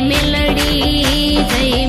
Meldi Jay